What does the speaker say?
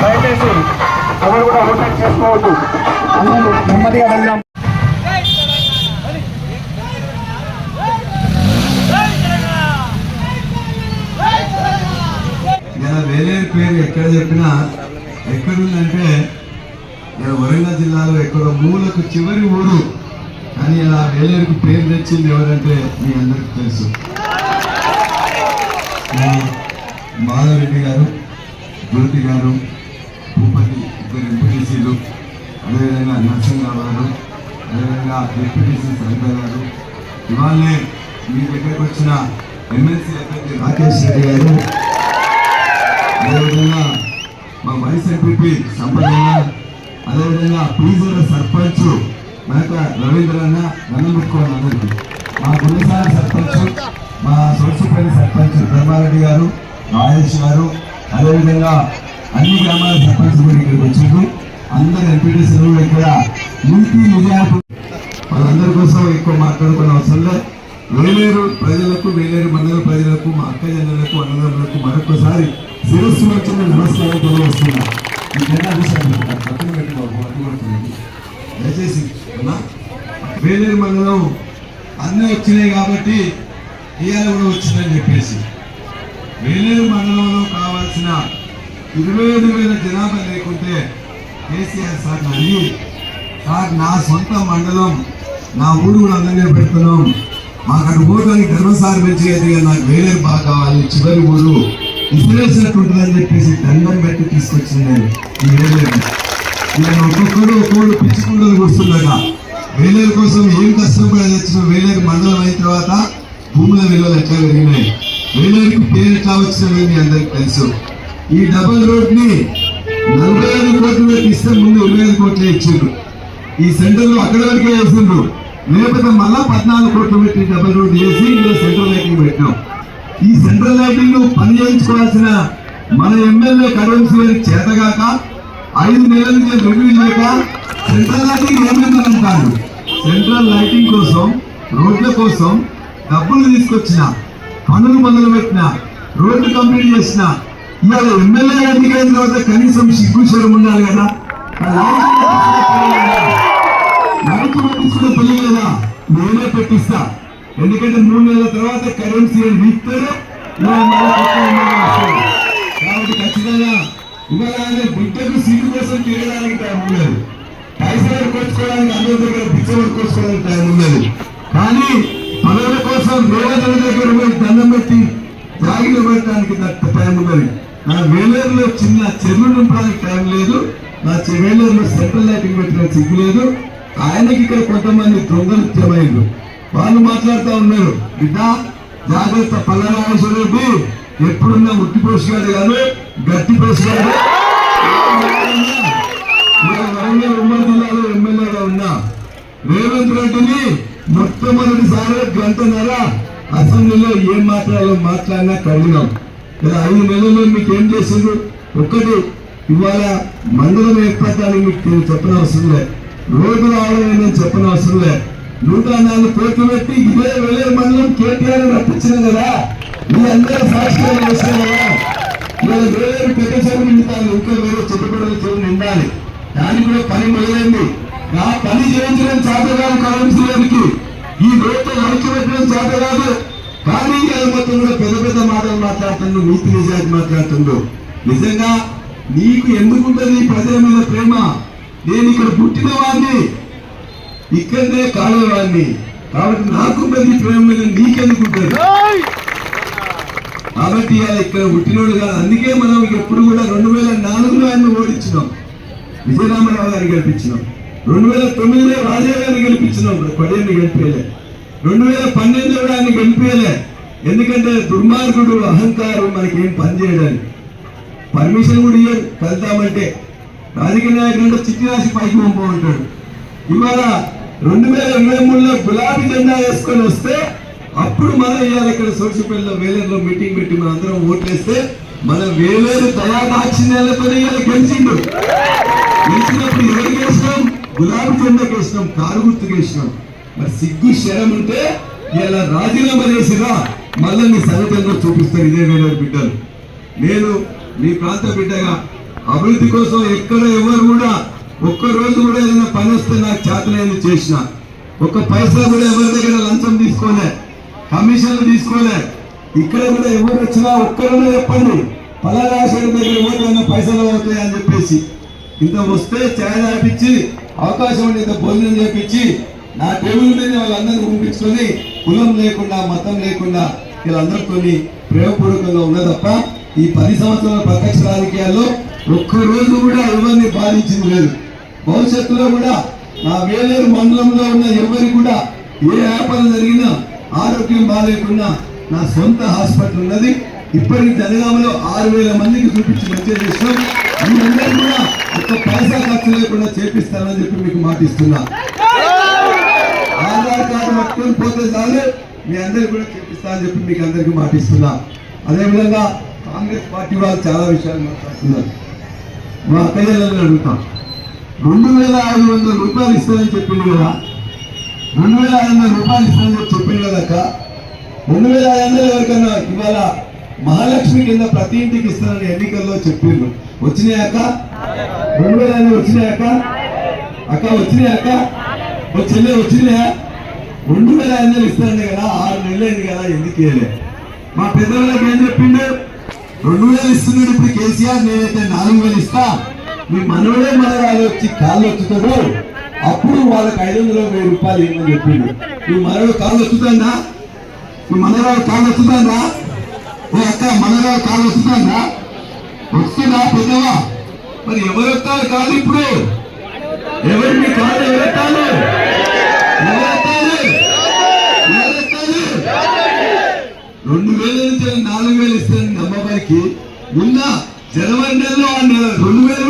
దయచేసి ఎవరు కూడా ఓటెక్ చేసుకోవద్దు. నెమ్మదిగా వెళ్దాం ఇలా వేలేరు పేరు ఎక్కడ చెప్పినా ఎక్కడుందంటే ఇలా వరంగల్ జిల్లాలో ఎక్కడో మూలకు చివరి ఊరు. కానీ ఇలా వేలేరుకు పేరు తెచ్చింది ఎవరంటే మీ అందరికి తెలుసు. మాధవరెడ్డి గారు జ్యోతి గారు భూపతి ఇద్దరు ఎంపీటీసీలు అదేవిధంగా నరసింహరావు గారు అదేవిధంగా ఎంపీటీసీ సరిత గారు. ఇవాళనే మీ దగ్గరకు వచ్చిన ఎమ్మెల్సీ అభ్యర్థి రాకేష్ రెడ్డి గారు అదేవిధంగా మా వైస్ ఎంపీపీ సంపదన్న అదేవిధంగా పీజీల సర్పంచ్ మేక రవీంద్ర అన్న దండం పెట్టుకోవాలి అందరికీ మా గుడిసాల సర్పంచ్ మా సొలసిపల్లి సర్పంచ్ ధర్మారెడ్డి గారు రాజేష్ గారు అదేవిధంగా అన్ని గ్రామాల సర్పంచ్ కూడా ఇక్కడికి వచ్చారు అందరు ఎంపీటీసీలు ఇక్కడ నీతి నిజాపు వాళ్ళందరి కోసం ఎక్కువ మాట్లాడుకునే అవసరం లేదు. వేలేరు ప్రజలకు వేలేరు మండల ప్రజలకు మా అక్క జనులకు అన్నదమ్ములకు మరొకసారి శిరస్సులో వచ్చిన నమస్కారం తెలియవస్తున్నా ఈ జెండా చూశాను పక్కన దయచేసి అన్నా వేలేరు మండలం అన్నీ వచ్చినాయి కాబట్టి ఇవాళ కూడా వచ్చిందని చెప్పేసి. వేలేరు మండలంలో కావాల్సిన ఇరవై ఐదు వేల జనాభా లేకుంటే కేసీఆర్ సార్ అడిగి సార్ నా సొంత మండలం నా ఊరు కూడా అందరినీ పెడుతున్నాం. మాకు అటు పోవడానికి ధర్మసారి మంచిగా నాకు వేరే బాగా కావాలి. చివరి ఊరు ఇసిరేసినట్టు చెప్పేసి దండం పెట్టి తీసుకొచ్చింది నేను ఈ వేలేరు నేను ఒక్కొక్కడు కూర్చుండగా వేలేరు కోసం ఏం కష్టపడి తెచ్చిన వేలేరు మండలం అయిన తర్వాత భూముల విలువలు ఎట్లా పెరిగినాయి? వేలేరుకి పేరు ఎట్లా వచ్చినవి మీ అందరికి తెలుసు. ఈ డబల్ రోడ్ని నలభై ఐదు కోట్లు ఇస్తే ముందు ఇరవై ఐదు కోట్లే ఇచ్చిండ్రు. ఈ సెంటర్లో అక్కడ వరకే వేసిండ్రు. లేకపోతే మళ్ళా పద్నాలుగు కోట్లు పెట్టి డబల్ రోడ్ వేసి ఇందులో సెంట్రల్ లైటింగ్ పెట్టాం ఈ సెంట్రల్ లైటింగ్ పని చేయించుకోవాల్సిన మన ఎమ్మెల్యే కరెన్సీ గారికి చేతగాక ఐదు నెలల నుంచి రివ్యూ లేక సెంట్రల్ లైటింగ్ ఏమైందంటారు సెంట్రల్ లైటింగ్ కోసం రోడ్ల కోసం డబ్బులు తీసుకొచ్చిన పనులు మొదలు పెట్టిన రోడ్లు కంప్లీట్ చేసిన. ఇవాళ ఎమ్మెల్యే ఎన్నికైన అయిన తర్వాత కనీసం సిగ్గు ఉండాలి కదా? ఆ లైటింగ్ పెట్టించుకునే లైట్ పెట్టించుకునే నేనే పెట్టిస్తా. ఎందుకంటే మూడు నెలల తర్వాత కరెన్సీ వీక్తారు కాబట్టి ఖచ్చితంగా ఇవాళ బిడ్డకు సీటు కోసం చేయడానికి టైం ఉండదు. పైసలు కొట్టుకోవడానికి అందరి దగ్గర పిచ్చ కొట్టుకోవడానికి టైం ఉండదు. కానీ పదవుల కోసం వేల దగ్గర పోయి దండం పెట్టి జాగిలు పెట్టడానికి నాకు టైం ఉండదు. నా వేలేరులో చిన్న చెరువు నింపడానికి టైం లేదు. నా చె- వేలేరులో సెంట్రల్ లైటింగ్ పెట్టడానికి సిగ్గు లేదు. ఆయనకి ఇక్కడ కొంతమంది దొంగలు ముఖ్యమైనరు వాళ్ళు మాట్లాడుతూ ఉన్నారు. బిడ్డ జాగ్రత్త పల్లరాజేశ్వర రెడ్డి ఎప్పుడున్నా ఉట్టి పోసుగాడు కాదు గట్టి పోసుగాడు. వరంగల్ ఉమ్మడి జిల్లాలో ఎమ్మెల్యేగా ఉన్నా రేవంత్ రెడ్డిని మొట్టమొదటిసారి గంటన్నర అసెంబ్లీలో ఏం మాట్లాడాలో మాట్లాడినా కడిగినాం. ఇలా ఐదు నెలల్లో మీకు ఏం చేసింది ఒక్కటి ఇవాళ మండలం ఏర్పడటానికి మీకు నేను చెప్పిన లే. రోడ్డు రావడం నేను చెప్పనవసరం లే. నూట నాలుగు కోట్లు పెట్టి ఇదే వెళ్ళే మండలం కేటీఆర్ రప్పించింది కదా. మీ అందరూ సాక్షిగా చేసిన కదా ఇవాళ వేరే పెద్ద చెరువు నిండుతాను ఇంకా వేరే చెట్టుపడల చెరువు నిండాలి. దానికి కూడా పని మొదలైంది. నా పని చేయించడం చేతగాదు కరెన్సీలకి ఈ రోడ్డు లైట్లు పెట్టడం చేత కాదు కానీ అది మొత్తం కూడా పెద్ద పెద్ద మాటలు మాట్లాడుతుండ్రు నీతి నిజాయితీ మాట్లాడుతుండ్రు. నిజంగా నీకు ఎందుకుంటుంది ఈ ప్రజల మీద ప్రేమ? నేను ఇక్కడ పుట్టిన వాడిని. ఇక్కడనే కాలేవాడిని కాబట్టి నాకున్నది ఈ ప్రేమ మీద నీకెందుకుంటుంది కాబట్టి ఇలా ఇక్కడ పుట్టినోడు కాదు అందుకే మనం ఎప్పుడు కూడా రెండు వేల నాలుగులో ఆయన ఓడించినాం. విజయరామరావు గారిని గెలిపించినాం. రెండు వేల తొమ్మిదిలో రాజయ్య గారిని గెలిపించినాం. పదేళ్ళు గెలిపేయలే. రెండు వేల పన్నెండులో కూడా ఆయన గెలిపేయలే. ఎందుకంటే దుర్మార్గుడు అహంకారం మనకి ఏం పని చేయడానికి. పర్మిషన్ కూడా ఇయ్యడు. కలుద్దామంటే రాజకీయ నాయకుడు చిట్టి రాసి పైకి పంపమంటాడు. ఇవాళ రెండు వేల ఇరవై మూడులో గులాబీ జెండా వేసుకొని వస్తే అప్పుడు మనం ఇవాళ ఇక్కడ సోషిపల్లిలో వేలేరులో మీటింగ్ పెట్టి మనం అందరం ఓట్లేస్తే మన వేలేరు దయాదాక్షిణ్యాలతో ఇవాళ గెలిచిండు. గెలిచినప్పుడు ఎవరికి వేసినాం గులాబీ జెండాకి వేసినాం కారు గుర్తుకు వేసినాం మరి సిగ్గు శరం ఉంటే ఇలా రాజీనామా చేసిరా మళ్ళీ మీ సంఘటనలో చూపిస్తారు ఇదే వేరే బిడ్డలు. నేను మీ ప్రాంత బిడ్డగా అభివృద్ధి కోసం ఎక్కడ ఎవరు కూడా ఒక్క రోజు కూడా ఏదైనా పని వస్తే నాకు చేతనైంది చేసిన. ఒక్క పైసా కూడా ఎవరి దగ్గర లంచం తీసుకోలే కమిషన్లు తీసుకోలే. ఇక్కడ కూడా ఎవరు వచ్చినా ఒక్కరున్నా చెప్పండి. పలారాశుడి దగ్గర ఎవరికైనా పైసలు అవుతాయి అని చెప్పేసి. ఇంత వస్తే ఛాయ్ తాపించి అవకాశం ఉంటే ఇంత భోజనం చేపించి నా టేబుల్ మీద వాళ్ళందరినీ పంపించుకొని కులం లేకుండా మతం లేకుండా వీళ్ళందరితో ప్రేమపూర్వకంగా ఉన్న తప్ప ఈ పది సంవత్సరాల ప్రత్యక్ష రాజకీయాల్లో ఒక్క రోజు కూడా ఎవరిని బాధించింది లేదు. భవిష్యత్తులో కూడా నా వేలేరు మండలంలో ఉన్న ఎవరికి కూడా ఏ వ్యాపారం జరిగినా ఆరోగ్యం బాగాలేకుండా నా సొంత హాస్పిటల్ ఉన్నది. ఇప్పటికి జనగామలో ఆరు వేల మందికి చూపించి మంచిగా చేసినాం. మీరందరూ కూడా ఒక్క పైసా ఖర్చు లేకుండా చేపిస్తానని చెప్పి మీకు మాటిస్తున్నా ఆధార్ కార్డు పట్టుకొని పోతే చాలు. మీ అందరికి కూడా చేపిస్తా అని చెప్పి మీకు అందరికి మాటిస్తున్నా అదేవిధంగా కాంగ్రెస్ పార్టీ వాళ్ళు చాలా విషయాలు మాట్లాడుతున్నారు. మా అక్కయ్యలను అడుగుతాం. రెండు వేల ఐదు వందల రూపాయలు ఇస్తానని చెప్పింది కదా. రెండు వేల ఐదు వందల రూపాయలు ఇస్తానని చెప్పి చెప్పింది కదక్క అక్క. రెండు వేల ఐదు వందలు ఎవరికన్నా ఇవాళ మహాలక్ష్మి కింద ప్రతి ఇంటికి ఇస్తానని ఎన్నికల్లో చెప్పిండ్రు వచ్చినాయి రెండు వేల ఐదు వచ్చినాయి అక్క? అక్క వచ్చినాయి చెల్లె వచ్చినాయా? రెండు వేల ఐదు వందలు ఇస్తానండి కదా ఆరు నెలలు అయింది కదా ఎందుకు వేయలే మా పెద్దవాళ్ళకి ఏం చెప్పిండు? రెండు వేలు ఇస్తున్నాడు ఇప్పుడు కేసీఆర్ నేనైతే నాలుగు వేలు ఇస్తా. మీ మనవడే మనవాళ్ళు వచ్చి కాళ్ళు వచ్చుతాడు? అప్పుడు వాళ్ళకి ఐదు వందల వెయ్యి రూపాయలు ఏమని చెప్పిండు. మీ మనవడు కాళ్ళు వచ్చుతాడా? మీ మనవాడు కాళ్ళు వచ్చుతుందా ఓ అక్క మనవాడు కాళ్ళు వస్తుందా వస్తుందా పెద్దవా మరి ఎవరు వస్తారు కాదు ఇప్పుడు? ఎవరు మీ కాళ్ళు? ఎవరెత్తాలి ఎవరెత్తాలి ఎవరెత్తాలి రెండు వేల నుంచి నాలుగు వేలు ఇస్తాను అమ్మబాయికి ముందా జనవరి నెలలో ఆ నెల రెండు వేలు